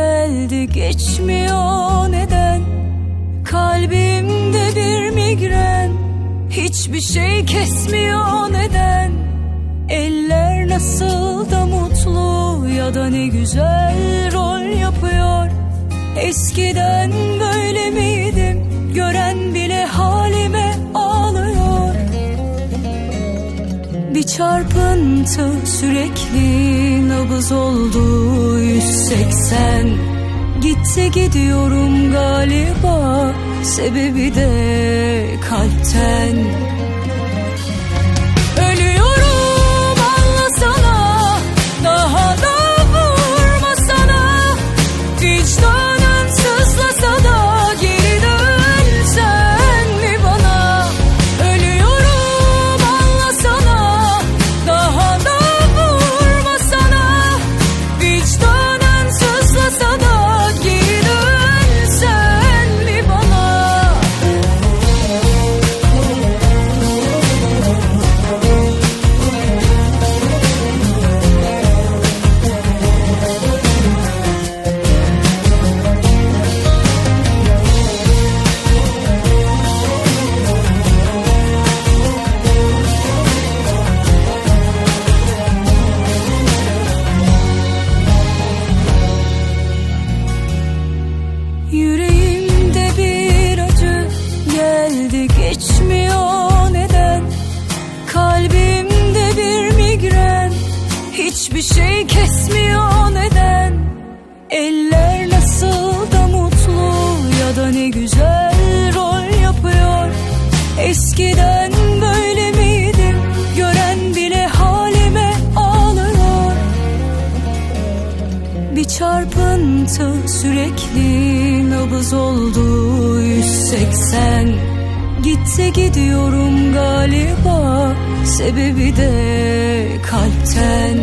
geldi geçmiyor neden? Kalbimde bir migren Hiçbir şey kesmiyor neden? Eller nasıl da mutlu ya da ne güzel rol yapıyor. Eskiden böyle miydim bir çarpıntı sürekli nabız oldu. 180 Gitti gidiyorum galiba. Sebebi de kalpten hiçbir şey kesmiyor neden? Eller nasıl da mutlu ya da ne güzel rol yapıyor. Eskiden böyle miydim gören bile halime ağlıyor. Bir çarpıntı sürekli nabız oldu 180 Gitti gidiyorum galiba sebebi de kalpten